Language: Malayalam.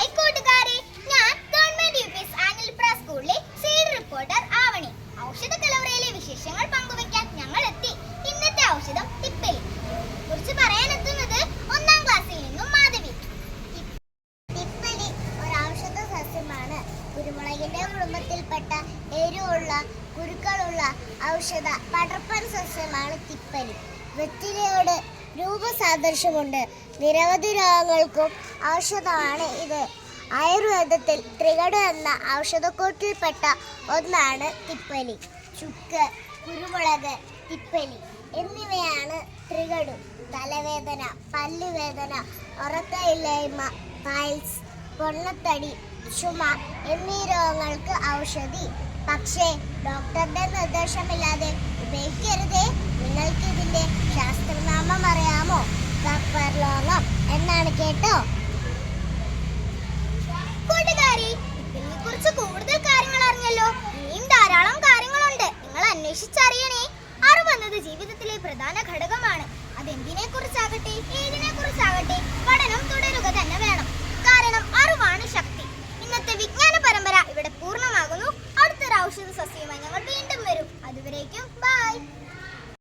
ഹൈക്കോട്ടുകാരെ ഞാൻ ഗവൺമെന്റ് യു പി സ്കൂളിലെ സീഡ് റിപ്പോർട്ടർ ആവണി. ഔഷധ കലവറയിലെ വിശേഷങ്ങൾ പങ്കുവയ്ക്കാൻ ഞങ്ങൾ എത്തി. ഇന്നത്തെ ഔഷധം തിപ്പലി. കുറിച്ച് പറയാനെത്തുന്നത് ഒന്നാം ക്ലാസ്സിൽ നിന്നും മാധവി. ഒരു ഔഷധ സസ്യമാണ്. കുരുമുളകിന്റെ കുടുംബത്തിൽപ്പെട്ട എരിവുള്ള കുരുക്കളുള്ള ഔഷധ പടർപ്പൻ സസ്യമാണ് തിപ്പലി. വെറ്റിലയോട് രൂപസാദൃശ്യമുണ്ട്. നിരവധി രോഗങ്ങൾക്കും ഔഷധമാണ് ഇത്. ആയുർവേദത്തിൽ ത്രികട എന്ന ഔഷധക്കൂട്ടിൽപ്പെട്ട ഒന്നാണ് തിപ്പലി. ചുക്ക് കുരുമുളക് തിപ്പലി എന്നിവയാണ് ത്രികടു. തലവേദന പല്ലുവേദന ഉറക്കയില്ലായ്മ പൈൽസ് പൊണ്ണത്തടി ചുമ എന്നീ രോഗങ്ങൾക്ക് ഔഷധി. പക്ഷേ ഡോക്ടറുടെ നിർദ്ദേശമില്ലാതെ എന്നാണ് കേട്ടോ? കൂട്ടുകാരി ഇതിനെ കുറിച്ച് കൂടുതൽ കാര്യങ്ങൾ അറിഞ്ഞല്ലോ. ഇനിയും ധാരാളം കാര്യങ്ങളുണ്ട്. നിങ്ങൾ അന്വേഷിച്ചറിയണേ. അറിവെന്നത് ജീവിതത്തിലെ പ്രധാന ഘടകമാണ്. അതെന്തിനെ കുറിച്ചാകട്ടെ ഏതിനെ കുറിച്ചാകട്ടെ പഠനം തുടരുക തന്നെ വേണം. കാരണം അറിവാണ് ശക്തി. ഇന്നത്തെ വിജ്ഞാന പരമ്പര ഇവിടെ പൂർണമാകുന്നു. അടുത്തൊരു ഔഷധ സസ്യമായി ഞങ്ങൾ വീണ്ടും വരും. അതുവരേക്കും ബൈ